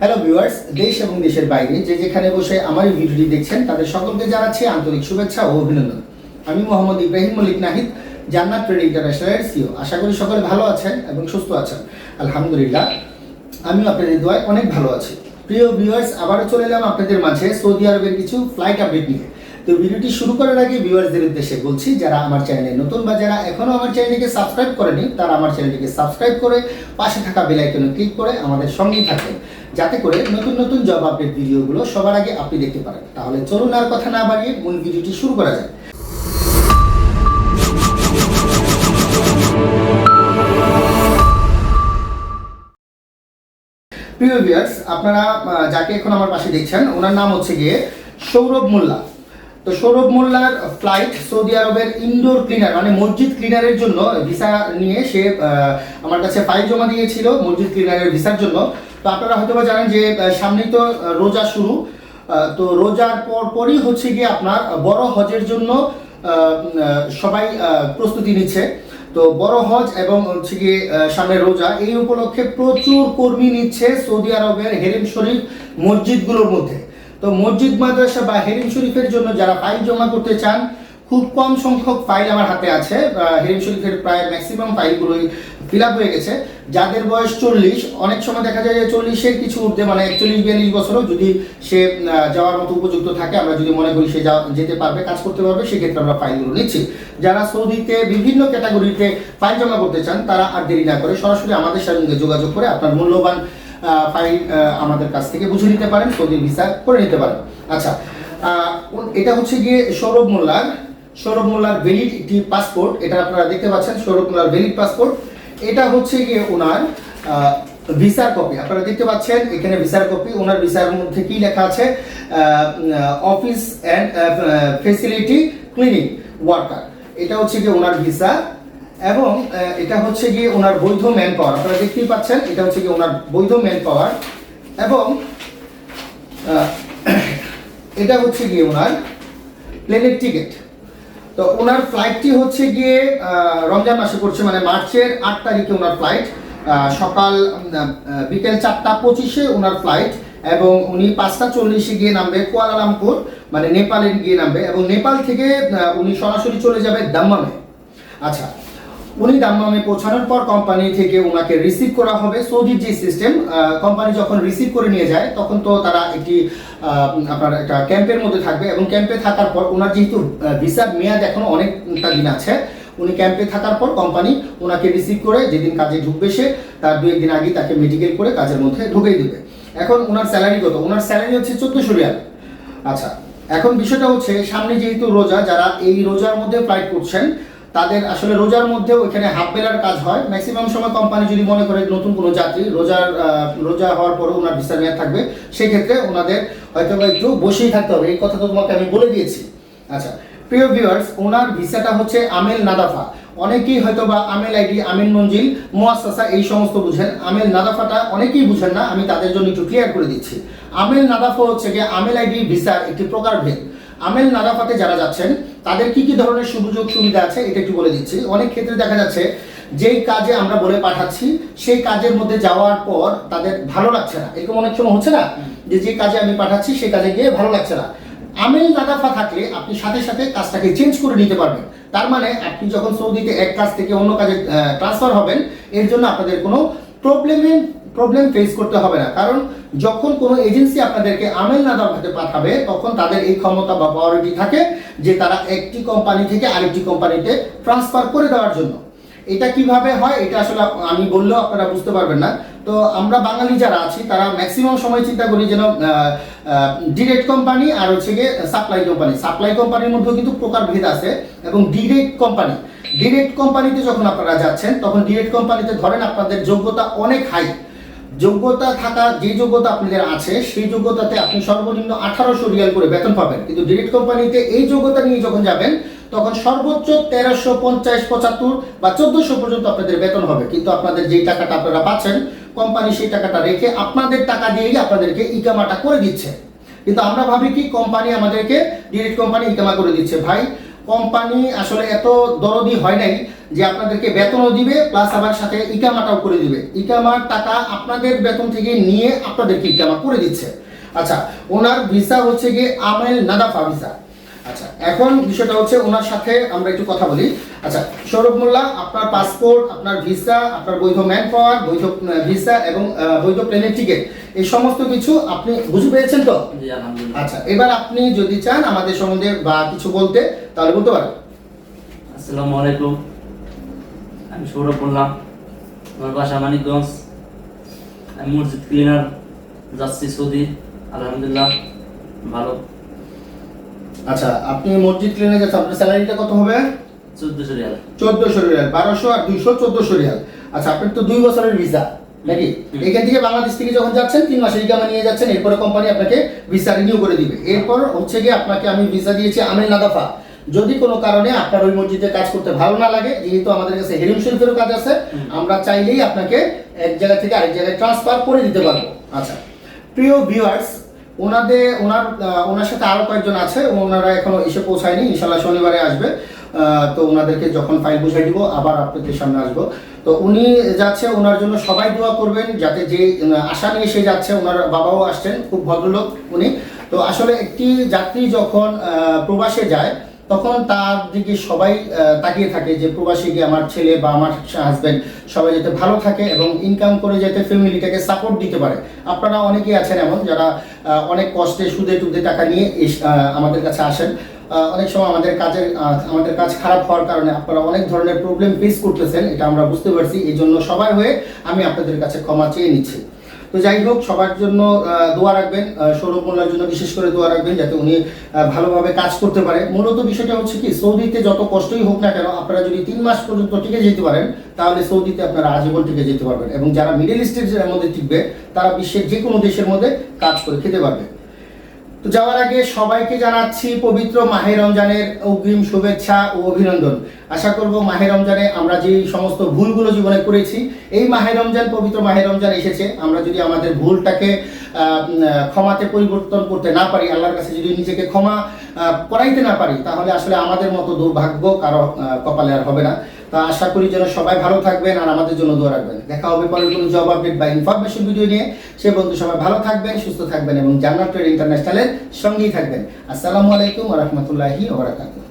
Hello viewers দেশ এবং দেশের বাইরে যে যেখানে বসে আমার এই ভিডিওটি দেখছেন, তাদের সকলকে জানাচ্ছি আন্তরিক শুভেচ্ছা ও অভিনন্দন। আমি মোহাম্মদ ইব্রাহিম মল্লিক নাহিদ, জান্নাত ট্রেড ইন্টারন্যাশনালের সিও আশা করি সকলে ভালো আছেন এবং সুস্থ আছেন। আলহামদুলিল্লাহ আমি আপনাদের দোয়ায় অনেক ভালো আছি। প্রিয় ভিউয়ার্স আবারও চলে এলাম আপনাদের মাঝে সৌদি আরবের কিছু ফ্লাইট আপডেট নিয়ে। তো ভিডিওটি শুরু করার আগে ভিউয়ার্সদের উদ্দেশ্যে বলছি, যারা আমার চ্যানেলে নতুন বা যারা এখনও আমার চ্যানেলটিকে সাবস্ক্রাইব করেনি, তারা আমার চ্যানেলটিকে সাবস্ক্রাইব করে পাশে থাকা বেল আইকনে ক্লিক করে আমাদের সঙ্গেই থাকেন যাতে করে নতুন নতুন জব আপডেট ভিডিওগুলো সবার আগে আপনি দেখতে পারেন। তাহলে চলুন আর কথা না বাড়িয়ে মূল ভিডিওটি শুরু করা যায় প্রিয় ভিউয়ার্স আপনারা যাকে এখন আমার পাশে দেখছেন, ওনার নাম হচ্ছে গিয়ে সৌরভ মোল্লা। তো সৌরভ মোল্লার ফ্লাইট সৌদি আরবের ইনডোর ক্লিনার মানে মসজিদ ক্লিনারের জন্য ভিসা নিয়ে সে আমার কাছে ফাইল জমা দিয়েছিল মসজিদ ক্লিনারের ভিসার জন্য। তো আপনারা হয়তো জানেন যে সামনেই তো রোজা শুরু। তো রোজার পর পরই হচ্ছে গিয়ে আপনার বড় হজের জন্য সবাই প্রস্তুতি নিচ্ছে। তো বড় হজ এবং হচ্ছে গিয়ে সামনে রোজা, এই উপলক্ষে প্রচুর কর্মী নিচ্ছে সৌদি আরবের হেরেম শরীফ মসজিদগুলোর মধ্যে। তো মসজিদ, মাদ্রাসা বা হেরিম শরীফের জন্য যারা ফাইল জমা করতে চান, খুব কম সংখ্যক ফাইল আমার হাতে আছে। হেরিম শরীফের প্রায় ম্যাক্সিমাম ফাইলগুলোই ফিল আপ হয়ে গেছে। যাদের বয়স চল্লিশ, অনেক সময় দেখা যায় যে চল্লিশের কিছু ঊর্ধ্বে মানে একচল্লিশ, বিয়াল্লিশ বছরও যদি সে যাওয়ার মতো উপযুক্ত থাকে, আমরা যদি মনে করি সে যেতে পারবে, কাজ করতে পারবে, সেক্ষেত্রে আমরা ফাইলগুলো নিচ্ছি। যারা সৌদিতে বিভিন্ন ক্যাটাগরিতে ফাইল জমা করতে চান, তারা আর দেরি না করে সরাসরি আমাদের সঙ্গে যোগাযোগ করে আপনার মূল্যবান ফাইল আমাদের কাছ থেকে বুঝে নিতে পারেন সৌদির ভিসা করে নিতে পারেন। আচ্ছা এটা হচ্ছে গিয়ে সৌরভ মোল্লার সৌরভ মোল্লার ভ্যালিড একটি পাসপোর্ট এটা আপনারা দেখতে পাচ্ছেন, সৌরভ মোল্লার ভ্যালিড পাসপোর্ট এটা হচ্ছে গিয়ে ওনার ভিসার কপি আপনারা দেখতে পাচ্ছেন, এখানে ভিসার কপি ওনার ভিসার মধ্যে কি লেখা আছে? Office and facility clinic worker এটা হচ্ছে গিয়ে ওনার ভিসা এবং এটা হচ্ছে গিয়ে ওনার বৈধ ম্যান পাওয়ার আপনারা দেখতেই পাচ্ছেন, এটা হচ্ছে গিয়ে ওনার বৈধ ম্যান পাওয়ার এবং এটা হচ্ছে গিয়ে ওনার প্লেনের টিকিট তো ওনার ফ্লাইটটি হচ্ছে গিয়ে রমজান মাসে পড়ছে মানে মার্চের আট তারিখে ওনার ফ্লাইট সকাল বিকেল চারটা পঁচিশে ওনার ফ্লাইট এবং উনি পাঁচটা চল্লিশে গিয়ে নামবে কুয়ালালামপুর মানে নেপালে গিয়ে নামবে এবং নেপাল থেকে উনি সরাসরি চলে যাবে দাম্মামে। আচ্ছা উনি দাম্মামে পৌঁছানোর পর কোম্পানি থেকে ওনাকে রিসিভ করা হবে। সৌদির যে সিস্টেম কোম্পানি যখন রিসিভ করে নিয়ে যায়, তখন তো তারা একটি আপনার একটা ক্যাম্পের মধ্যে থাকবে এবং ক্যাম্পে থাকার পর ওনার যেহেতু ভিসার মেয়াদ এখনও অনেকটা দিন আছে, উনি ক্যাম্পে থাকার পর কোম্পানি ওনাকে রিসিভ করে যেদিন কাজে ঢুকবে সে, তার দু একদিন আগে তাকে মেডিকেল করে কাজের মধ্যে ঢুকিয়ে দেবে। এখন ওনার স্যালারি কত? ওনার স্যালারি হচ্ছে চোদ্দশো রিয়াল। আচ্ছা এখন বিষয়টা হচ্ছে, সামনে যেহেতু রোজা, যারা এই রোজার মধ্যে ফ্লাইট করছেন তাদের আসলে রোজার মধ্যেও এখানে হাফ বেলার কাজ হয়। ম্যাক্সিমাম সময় কোম্পানি যদি মনে করে নতুন কোনো যাত্রী রোজার রোজা হওয়ার পরে ওনার ভিসা মেয়াদ থাকবে সেই ক্ষেত্রে ওনাদের হয়তো একটু বসেই থাকতে হবে। এই কথা তো তোমাকে আমি বলে দিয়েছি। আচ্ছা প্রিয় ভিউয়ার্স ওনার ভিসাটা হচ্ছে আমেল নাদাফা। অনেকেই হয়তো বা আমেল আইডি আমিন মঞ্জিল মোয়াসাসা এই সমস্ত বুঝেন। আমেল নাদাফাটা অনেকেই বুঝেন না, আমি তাদের জন্য একটু ক্লিয়ার করে দিচ্ছি। আমেল নাদাফা হচ্ছে গিয়ে আমেল আইডি ভিসার একটি প্রকারভেদ আমেল নাদাফাতে যারা যাচ্ছেন তাদের কি কি ধরনের সুযোগ সুবিধা আছে এটা একটু বলে দিচ্ছি। অনেক ক্ষেত্রে দেখা যাচ্ছে যেই কাজে আমরা বলে পাঠাচ্ছি সেই কাজের মধ্যে যাওয়ার পর তাদের ভালো লাগছে না। এরকম অনেক সময় হচ্ছে না? যে যে কাজে আমি পাঠাচ্ছি সেই কাজে গিয়ে ভালো লাগছে না। আমেল নাদাফা থাকলে আপনি সাথে সাথে কাজটাকে চেঞ্জ করে নিতে পারবেন। তার মানে আপনি যখন সৌদিতে এক কাজ থেকে অন্য কাজে ট্রান্সফার হবেন এর জন্য আপনাদের কোনো প্রবলেমে প্রবলেম ফেস করতে হবে না। কারণ যখন কোনো এজেন্সি আপনাদেরকে আমেল নাদাফাতে পাঠাবে, তখন তাদের এই ক্ষমতা বা পাওয়ারিটি থাকে যে তারা একটি কোম্পানি থেকে আরেকটি কোম্পানিতে ট্রান্সফার করে দেওয়ার জন্য। এটা কীভাবে হয়, এটা আসলে আমি বললেও আপনারা বুঝতে পারবেন না। তো আমরা বাঙালি যারা আছি, তারা ম্যাক্সিমাম সময় চিন্তা করি যেন ডিরেক্ট কোম্পানি আর হচ্ছে গিয়ে সাপ্লাই কোম্পানি সাপ্লাই কোম্পানির মধ্যেও কিন্তু প্রকারভেদ আছে এবং ডিরেক্ট কোম্পানি ডিরেক্ট কোম্পানিতে যখন আপনারা যাচ্ছেন, তখন ডিরেক্ট কোম্পানিতে ধরেন আপনাদের যোগ্যতা অনেক হাই যোগ্যতা থাকা যে যোগ্যতা আপনাদের আছে, সেই যোগ্যতাতে আপনি সর্বনিম্ন আঠারোশো রিয়াল করে বেতন পাবেন। কিন্তু ডিরেক্ট কোম্পানিতে এই যোগ্যতা নিয়ে যখন যাবেন, তখন সর্বোচ্চ তেরোশো পঞ্চাশ পঁচাত্তর বা চোদ্দশো পর্যন্ত আপনাদের বেতন হবে। কিন্তু আপনাদের যেই টাকাটা আপনারা পাচ্ছেন কোম্পানি সেই টাকাটা রেখে আপনাদের টাকা দিয়েই আপনাদেরকে ইকামাটা করে দিচ্ছে। কিন্তু আমরা ভাবি কি কোম্পানি আমাদেরকে ডিরেক্ট কোম্পানি ইকামা করে দিচ্ছে। ভাই কোম্পানি আসলে এত দরদি হয় নাই যে আপনাদেরকে বেতনও দিবে প্লাস আবার সাথে ইকামাটাও করে দিবে। ইকামার টাকা আপনাদের বেতন থেকে নিয়ে আপনাদেরকে ইকামা করে দিচ্ছে। আচ্ছা ওনার ভিসা হচ্ছে গিয়ে আমেল নাদাফা ভিসা আচ্ছা এখন বিষয়টা হচ্ছে ওনার সাথে আমরা একটু কথা বলি। আচ্ছা সৌরভ মোল্লা আপনার পাসপোর্ট আপনার ভিসা আপনার বৈধ ম্যান পাওয়ার বৈধ ভিসা এবং বৈধ প্লেনের টিকিট এই সমস্ত কিছু আপনি বুঝে পেয়েছেন তো? আচ্ছা এবার আপনি যদি চান আমাদের সম্বন্ধে বা কিছু বলতে তাহলে বলতে পারেন। আসসালামু আলাইকুম। আমি সৌরভ বললাম আমার বাসা মানিকগঞ্জ। আমি মসজিদ ক্লিনার যাচ্ছি সৌদি আলহামদুলিল্লাহ ভালো। আচ্ছা আপনি মসজিদ ক্লিনে যাচ্ছেন আপনার স্যালারিটা কত হবে? চোদ্দশো রিয়াল। চোদ্দশো রিয়াল বারোশো আর দুইশো চোদ্দশো রিয়াল। আচ্ছা আপনার তো দুই বছরের ভিসা নাকি। এখান থেকে বাংলাদেশ থেকে যখন যাচ্ছেন তিন মাসের ইকামা নিয়ে যাচ্ছেন এরপরে কোম্পানি আপনাকে ভিসা রিনিউ করে দিবে। এরপর হচ্ছে গিয়ে আপনাকে আমি ভিসা দিয়েছি আমিল নাদাফা যদি কোনো কারণে আপনার ওই মসজিদে কাজ করতে ভালো না লাগে যেহেতু আমাদের কাছে হেরিম শরীফেরও কাজ আছে আমরা চাইলেই আপনাকে এক জায়গা থেকে আরেক জায়গায় ট্রান্সফার করে দিতে পারব। আচ্ছা প্রিয় ভিউয়ার্স ওনাদের ওনার ওনার সাথে আরও কয়েকজন আছে ওনারা এখনও এসে পৌঁছায়নি ইনশাল্লাহ শনিবারে আসবে। তো ওনাদেরকে যখন ফাইল বুঝাই দিব আবার আপনাদের সামনে আসব। তো উনি যাচ্ছে ওনার জন্য সবাই দোয়া করবেন যাতে যে আশা নিয়ে সে যাচ্ছে ওনার বাবাও আসছেন খুব ভদ্রলোক উনি। তো আসলে একটি যাত্রী যখন প্রবাসে যায় তখন তার দিকে সবাই তাকিয়ে থাকে যে প্রবাসী গিয়ে আমার ছেলে বা আমার হাজবেন্ড সবাই যাতে ভালো থাকে এবং ইনকাম করে যাতে ফ্যামিলিটাকে সাপোর্ট দিতে পারে। আপনারা অনেকেই আছেন এমন যারা অনেক কষ্টে সুদে টুদে টাকা নিয়ে আমাদের কাছে আসেন। অনেক সময় আমাদের কাজের আমাদের কাজ খারাপ হওয়ার কারণে আপনারা অনেক ধরনের প্রবলেম ফেস করতেছেন, এটা আমরা বুঝতে পারছি। এই জন্য সবার হয়ে আমি আপনাদের কাছে ক্ষমা চেয়ে নিচ্ছি। তো যাই হোক, সবার জন্য দোয়া রাখবেন সৌরভ মোল্লার জন্য বিশেষ করে দোয়া রাখবেন যাতে উনি ভালোভাবে কাজ করতে পারে। মূলত বিষয়টা হচ্ছে কি, সৌদিতে যত কষ্টই হোক না কেন, আপনারা যদি তিন মাস পর্যন্ত টিকে যেতে পারেন, তাহলে সৌদিতে আপনারা আজীবন টিকে যেতে পারবেন এবং যারা মিডিল ইস্টের মধ্যে টিকবে, তারা বিশ্বের যে কোনো দেশের মধ্যে কাজ করে খেতে পারবে। যাওয়ার আগে সবাইকে জানাচ্ছি পবিত্র মাহে রমজানের অগ্রিম শুভেচ্ছা ও অভিনন্দন। আশা করব মাহে রমজানে আমরা যে সমস্ত ভুলগুলো জীবনে করেছি, এই মাহে রমজান, পবিত্র মাহে রমজান এসেছে। আমরা যদি আমাদের ভুলটাকে ক্ষমাতে পরিবর্তন করতে না পারি, আল্লাহর কাছে যদি নিজেকে ক্ষমা করাইতে না পারি, তাহলে আসলে আমাদের মতো দুর্ভাগ্য কারও কপালে আর হবে না। তা আশা করি যেন সবাই ভালো থাকবেন আর আমাদের জন্য দোয়া রাখবেন। দেখা হবে পরের কোনো জব আপডেট বা ইনফরমেশন ভিডিও নিয়ে। সে বন্ধু সবাই ভালো থাকবেন, সুস্থ থাকবেন এবং জান্নাত ট্রেড ইন্টারন্যাশনালের সঙ্গেই থাকবেন। আসসালামু আলাইকুম রহমতুল্লাহি ওবরাকাতুহ